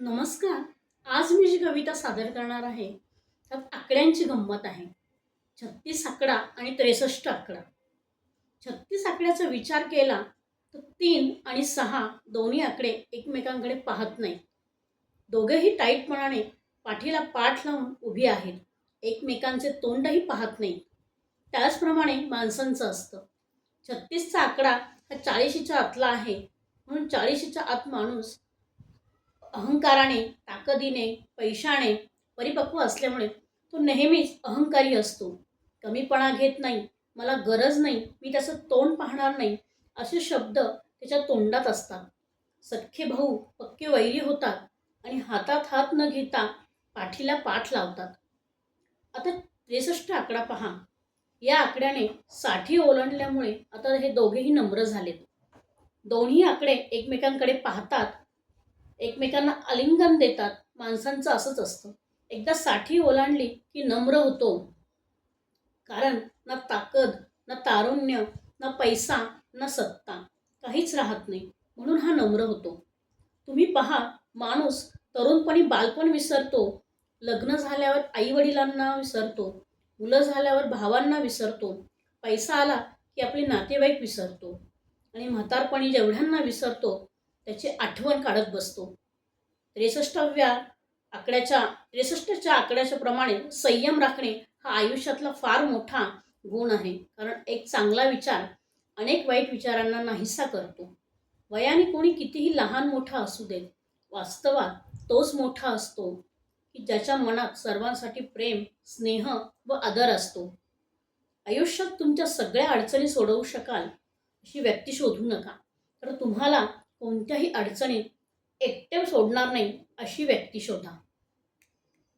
नमस्कार. आज मी जी कविता सादर करणार आहे त्यात आकड्यांची गंमत आहे. छत्तीस आकडा आणि त्रेसष्ट आकडा. छत्तीस आकड्याचा विचार केला तर तीन आणि सहा दोन्ही आकडे एकमेकांकडे पाहत नाहीत. दोघेही टाईटपणाने पाठीला पाठ लावून उभी आहेत. एकमेकांचे तोंडही पाहत नाहीत. त्याचप्रमाणे माणसांचं असतं. छत्तीसचा आकडा हा चाळीशीच्या आतला आहे म्हणून चाळीशीच्या आत माणूस अहंकाराने ताकदीने पैशाने परिपक्व असल्यामुळे तो नेहमीच अहंकारी असतो. कमीपणा घेत नाही मला गरज नाही मी त्याचं तोंड पाहणार नाही असे शब्द त्याच्या तोंडात असतात. सख्खे भाऊ पक्के वैरी होतात आणि हातात हात न घेता पाठीला पाठ लावतात. आता त्रेसष्ट आकडा पहा. या आकड्याने साठी ओलांडल्यामुळे आता हे दोघेही नम्र झालेत. दोन्ही आकडे एकमेकांकडे पाहतात एकमेकांना आलिंगन देतात. माणसांचं असंच असतं. एकदा साठी ओलांडली की नम्र होतो. कारण ना ताकद ना तारुण्य ना पैसा ना सत्ता काहीच राहत नाही. म्हणून हा नम्र होतो. तुम्ही पहा माणूस तरुणपणी बालपण विसरतो. लग्न झाल्यावर आईवडिलांना विसरतो. मुलं झाल्यावर भावांना विसरतो. पैसा आला की आपले नातेवाईक विसरतो. आणि म्हातारपणी जेवढ्यांना विसरतो त्याची आठवण काढत बसतो. त्रेसष्टाव्या आकड्याच्या त्रेसष्टच्या आकड्याच्या प्रमाणे संयम राखणे हा आयुष्यातला फार मोठा गुण आहे. कारण एक चांगला विचार अनेक वाईट विचारांना नाहीसा करतो. वयाने कोणी कितीही लहान मोठा असू दे वास्तवात तोच मोठा असतो की ज्याच्या मनात सर्वांसाठी प्रेम स्नेह व आदर असतो. आयुष्यात तुमच्या सगळ्या अडचणी सोडवू शकाल अशी व्यक्ती शोधू नका. तर तुम्हाला कोणत्याही अडचणीत एकटे सोडणार नाही अशी व्यक्ती शोधा.